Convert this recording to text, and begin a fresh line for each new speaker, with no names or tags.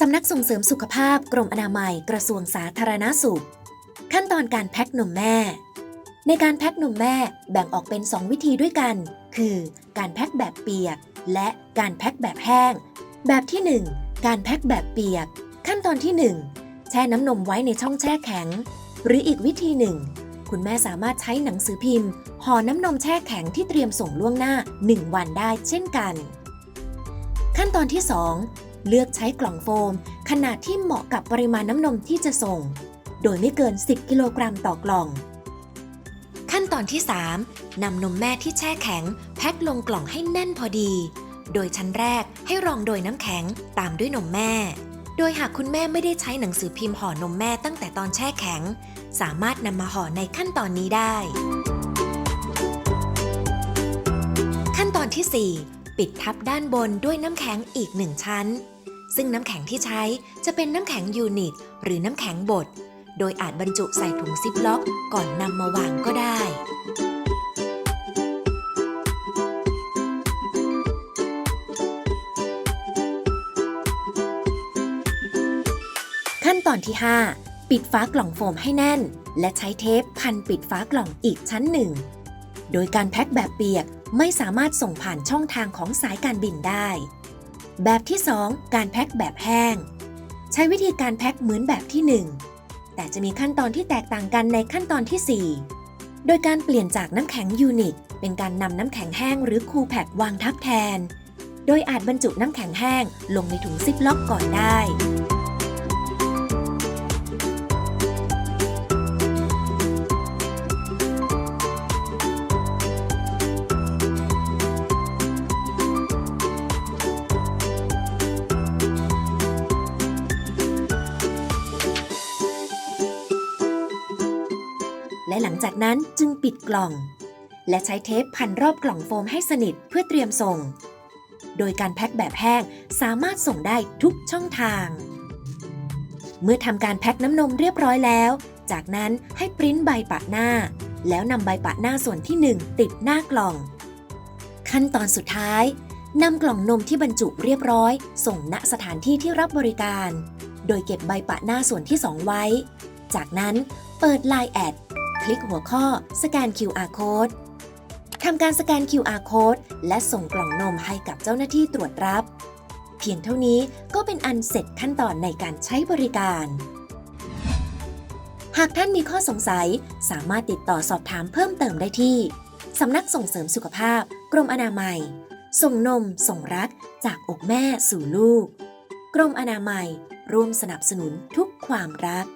สำนักส่งเสริมสุขภาพกรมอนามัยกระทรวงสาธารณสุข ขั้นตอนการแพ็คนมแม่ ในการแพ็คนมแม่แบ่งออกเป็น 2 วิธีด้วยกัน คือการแพ็คแบบเปียก และการแพ็คแบบแห้ง แบบที่ 1 การแพ็คแบบเปียก ขั้นตอนที่ 1 แช่น้ำนมไว้ในช่องแช่แข็ง หรืออีกวิธีหนึ่ง คุณแม่สามารถใช้หนังสือพิมพ์ห่อน้ำนมแช่แข็งที่เตรียมส่งล่วงหน้า 1 วันได้เช่นกัน ขั้นตอนที่ 2 เลือกใช้กล่องโฟม ขนาดที่เหมาะกับปริมาณน้ำนมที่จะส่ง โดยไม่เกิน 10 กิโลกรัมต่อกล่อง ขั้นตอนที่ 3นำนมแม่ที่แช่แข็ง แพ็คลงกล่องให้แน่นพอดี โดยชั้นแรกให้รองโดยน้ำแข็งตามด้วยนมแม่ โดยหากคุณแม่ไม่ได้ใช้หนังสือพิมพ์ห่อนมแม่ตั้งแต่ตอนแช่แข็ง สามารถนำมาห่อในขั้นตอนนี้ได้ ขั้นตอนที่ 4ปิดทับด้านบนด้วยน้ำแข็งอีกหนึ่งชั้น ซึ่งน้ำแข็งที่ใช้จะเป็นน้ำแข็งยูนิต หรือน้ำแข็งบด โดยอาจบรรจุใส่ถุงซิปล็อกก่อนนำมาวางก็ได้ขั้นตอนที่ 5 ปิดฝากล่องโฟมให้แน่น และใช้เทปพันปิดฝากล่องอีกชั้นหนึ่ง โดยการแพ็คแบบเปียกไม่สามารถส่งผ่านช่องทางของสายการบินได้ แบบที่ 2 การแพ็คแบบแห้ง ใช้วิธีการแพ็คเหมือนแบบที่ 1 แต่จะมีขั้นตอนที่แตกต่างกันในขั้นตอนที่ 4 โดยการเปลี่ยนจากน้ำแข็งยูนิต เป็นการนำน้ำแข็งแห้งหรือคูลแพควางทับแทน โดยอาจบรรจุน้ำแข็งแห้งลงในถุงซิปล็อกก่อนได้ และหลังจากนั้นจึงปิดกล่อง และใช้เทปพันรอบกล่องโฟมให้สนิทเพื่อเตรียมส่ง โดยการแพ็คแบบแห้งสามารถส่งได้ทุกช่องทาง เมื่อทำการแพ็คน้ำนมเรียบร้อยแล้ว จากนั้นให้ปริ้นใบปะหน้า แล้วนำใบปะหน้าส่วนที่ 1 ติดหน้ากล่อง ขั้นตอนสุดท้ายนำกล่องนมที่บรรจุเรียบร้อย ส่งณสถานที่ที่รับบริการ โดยเก็บใบปะหน้าส่วนที่ 2 ไว้ จากนั้นเปิด Line แอด คลิกหัวข้อ สแกน QR code ทำการสแกน QR code และส่งกล่องนมให้กับเจ้าหน้าที่ตรวจรับ เพียงเท่านี้ก็เป็นอันเสร็จขั้นตอนในการใช้บริการ หากท่านมีข้อสงสัย สามารถติดต่อสอบถามเพิ่มเติมได้ที่สำนักส่งเสริมสุขภาพ กรมอนามัย ส่งนม ส่งรัก จากอกแม่สู่ลูก กรมอนามัย ร่วมสนับสนุนทุกความรัก